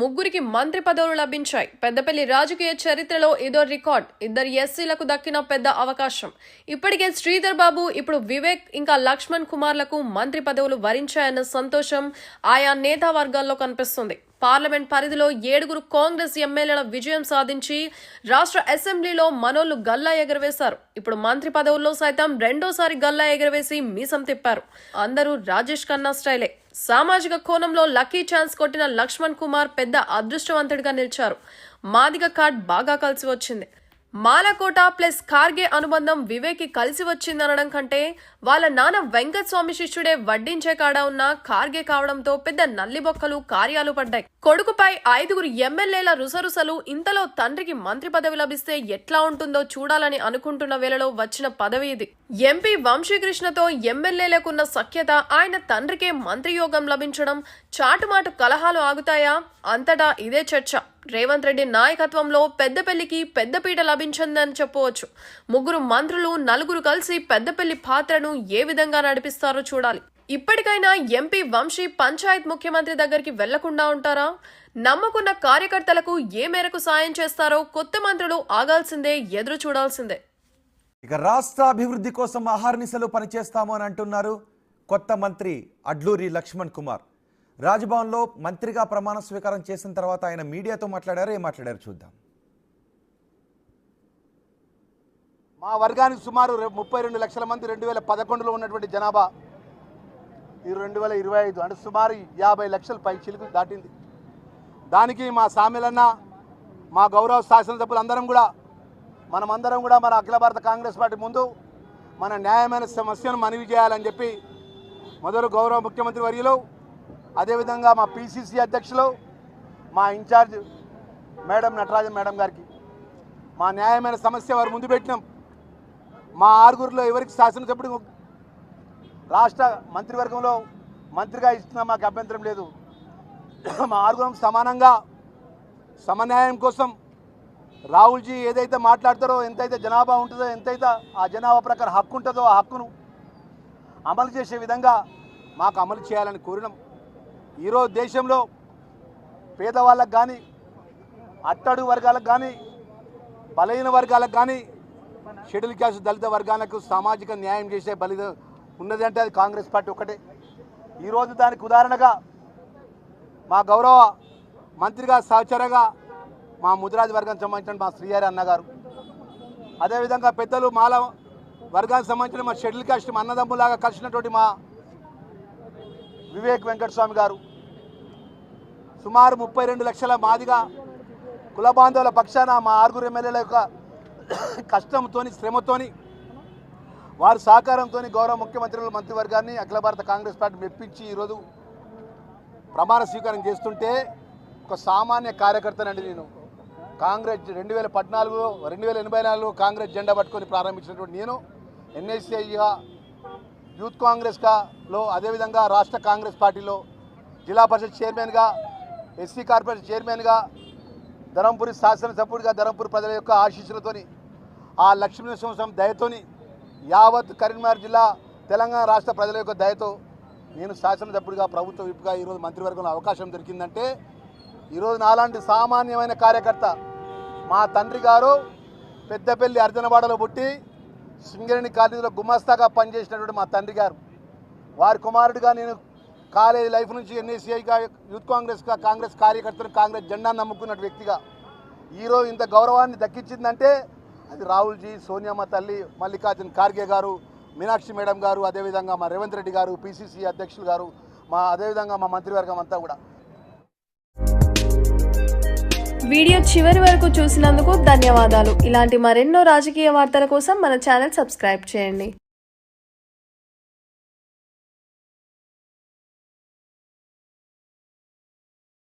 ముగ్గురికి మంత్రి పదవులు లభించాయి. పెద్దపల్లి రాజకీయ చరిత్రలో ఇదో రికార్డ్. ఇద్దరు ఎస్సీలకు దక్కిన పెద్ద అవకాశం. ఇప్పటికే శ్రీధర్ బాబు ఇప్పుడు వివేక్ ఇంకా లక్ష్మణ్ కుమార్లకు మంత్రి పదవులు వరించాయన్న సంతోషం ఆయా నేతా వర్గాల్లో కనిపిస్తుంది. పార్లమెంట్ పరిధిలో ఏడుగురు కాంగ్రెస్ ఎమ్మెల్యేల విజయం సాధించి రాష్ట్ర అసెంబ్లీలో మనోళ్ళు గల్లా ఎగరవేశారు. ఇప్పుడు మంత్రి పదవుల్లో సైతం రెండోసారి గల్లా ఎగరవేసి మీసం తిప్పారు. అందరూ రాజేష్ ఖన్నా స్టైలే. సామాజిక కోణంలో లక్కీ ఛాన్స్ కొట్టిన లక్ష్మణ్ కుమార్ పెద్ద అదృష్టవంతుడిగా నిలిచారు. మాదిగ కార్డ్ బాగా కలిసి వచ్చింది. మాలకోట ప్లస్ ఖార్గే అనుబంధం వివేకి కలిసి వచ్చిందనడం కంటే వాళ్ళ నాన్న వెంకట స్వామి శిష్యుడే వడ్డించే కాడ ఉన్న ఖార్గే కావడంతో పెద్ద నల్లిబొక్కలు కార్యాలు పడ్డాయి. కొడుకుపై ఐదుగురు ఎమ్మెల్యేల రుసరుసలు ఇంతలో తండ్రికి మంత్రి పదవి లభిస్తే ఎట్లా ఉంటుందో చూడాలని అనుకుంటున్న వేళలో వచ్చిన పదవి ఇది. ఎంపీ వంశీకృష్ణతో ఎమ్మెల్యేలకున్న సఖ్యత ఆయన తండ్రికే మంత్రి యోగం లభించడం చాటుమాటు కలహాలు ఆగుతాయా? అంతటా ఇదే చర్చ. రేవంత్ రెడ్డి నాయకత్వంలో పెద్దపల్లికి పెద్దపీట లభించిందని చెప్పవచ్చు. ముగ్గురు మంత్రులు నలుగురు కలిసి పెద్దపల్లి పాత్రను ఏ విధంగా నడిపిస్తారో చూడాలి. ఇప్పటికైనా ఎంపీ వంశీ పంచాయత్ ముఖ్యమంత్రి దగ్గరికి వెళ్ళకుండా ఉంటారా? నమ్మకున్న కార్యకర్తలకు ఏ మేరకు సాయం చేస్తారో కొత్త మంత్రులు ఆగాల్సిందే ఎదురు చూడాల్సిందే. ఇక రాష్ట్ర అభివృద్ధి కోసం ఆహార్నిశలు పనిచేస్తాము అని అంటున్నారు కొత్త మంత్రి అడ్లూరి లక్ష్మణ్ కుమార్. రాజ్భవన్లో మంత్రిగా ప్రమాణ స్వీకారం చేసిన తర్వాత ఆయన మీడియాతో మాట్లాడారు ఏం మాట్లాడారు చూద్దాం. మా వర్గానికి సుమారు ముప్పై రెండు లక్షల మంది రెండు వేల పదకొండులో ఉన్నటువంటి జనాభా ఈ రెండు వేల ఇరవై ఐదు అంటే సుమారు యాభై లక్షల పై చిలుకు దాటింది. దానికి మా సామెలన్న మా గౌరవ శాసనసభ్యులు అందరం కూడా మనమందరం కూడా మన అఖిల భారత కాంగ్రెస్ పార్టీ ముందు మన న్యాయమైన సమస్యను మనవి చేయాలని చెప్పి మొదలు గౌరవ ముఖ్యమంత్రి వర్యులు అదేవిధంగా మా పిసిసి అధ్యక్షులు మా ఇన్ఛార్జ్ మేడం నటరాజన్ మేడం గారికి మా న్యాయమైన సమస్య వారు ముందు పెట్టినాం. మా ఆరుగురిలో ఎవరికి శాసనసభ్యుడు రాష్ట్ర మంత్రివర్గంలో మంత్రిగా ఇస్తున్నా మాకు అభ్యంతరం లేదు. మా ఆరుగురం సమానంగా సమన్యాయం కోసం రాహుల్జీ ఏదైతే మాట్లాడతారో ఎంతైతే జనాభా ఉంటుందో ఎంతైతే ఆ జనాభా ప్రకారం హక్కు ఉంటుందో ఆ హక్కును అమలు చేసే విధంగా మాకు అమలు చేయాలని కోరినాం. ఈరోజు దేశంలో పేదవాళ్ళకు కానీ అట్టడుగు వర్గాలకు కానీ బలహీన వర్గాలకు కానీ షెడ్యూల్ క్యాస్ట్ దళిత వర్గాలకు సామాజిక న్యాయం చేసే బలి ఉన్నదంటే అది కాంగ్రెస్ పార్టీ ఒకటే ఈరోజు దానికి ఉదాహరణగా మా గౌరవ మంత్రిగా సహచరగా మా ముదిరాజు వర్గానికి సంబంధించిన మా శ్రీహరి అన్నగారు. అదేవిధంగా పెద్దలు మాల వర్గానికి సంబంధించిన మా షెడ్యూల్ క్యాస్ట్ మా అన్నదమ్ములాగా కలిసినటువంటి మా వివేక్ వెంకటస్వామి గారు. సుమారు ముప్పై రెండు లక్షల మాదిగా కుల బాంధవుల పక్షాన మా ఆరుగురు ఎమ్మెల్యేల యొక్క కష్టంతోని శ్రమతోని వారి సహకారంతో గౌరవ ముఖ్యమంత్రుల మంత్రివర్గాన్ని అఖిల భారత కాంగ్రెస్ పార్టీ మెప్పించి ఈరోజు ప్రమాణ స్వీకారం చేస్తుంటే ఒక సామాన్య కార్యకర్తనండి నేను. కాంగ్రెస్ రెండు వేల పద్నాలుగులో రెండు వేల ఎనభై నాలుగులో కాంగ్రెస్ జెండా పట్టుకొని ప్రారంభించినటువంటి నేను ఎన్ఎస్ఐగా యూత్ కాంగ్రెస్గా లో అదేవిధంగా రాష్ట్ర కాంగ్రెస్ పార్టీలో జిల్లా పరిషత్ చైర్మన్గా ఎస్సీ కార్పొరేషన్ చైర్మన్గా ధరంపురి శాసనసభ్యుడిగా ధరంపూరి ప్రజల యొక్క ఆశీస్సులతోని ఆ లక్ష్మీ సంవత్సరం దయతోని యావత్ కరీంనగర్ జిల్లా తెలంగాణ రాష్ట్ర ప్రజల యొక్క దయతో నేను శాసనసభ్యుడిగా ప్రభుత్వ విప్పుగా ఈరోజు మంత్రివర్గంలో అవకాశం దొరికిందంటే ఈరోజు నాలాంటి సామాన్యమైన కార్యకర్త మా తండ్రి గారు పెద్దపల్లి అర్జనవాడలో పుట్టి సింగరేణి కాలేజీలో గుమస్తాగా పనిచేసినటువంటి మా తండ్రి గారు. వారి కుమారుడిగా నేను కాలేజీ లైఫ్ నుంచి ఎన్ఏసీఐగా యూత్ కాంగ్రెస్గా కాంగ్రెస్ కార్యకర్తలు కాంగ్రెస్ జెండా నమ్ముకున్న వ్యక్తిగా ఈరోజు ఇంత గౌరవాన్ని దక్కించిందంటే అది రాహుల్జీ సోనియామ్మ తల్లి మల్లికార్జున్ ఖార్గే గారు మీనాక్షి మేడం గారు అదేవిధంగా మా రేవంత్ రెడ్డి గారు పిసిసి అధ్యక్షులు గారు మా అదేవిధంగా మా మంత్రివర్గం అంతా కూడా. వీడియో చివరి వరకు చూసినందుకు ధన్యవాదాలు. ఇలాంటి మరెన్నో రాజకీయ వార్తల కోసం మన ఛానల్ సబ్స్క్రైబ్ చేయండి.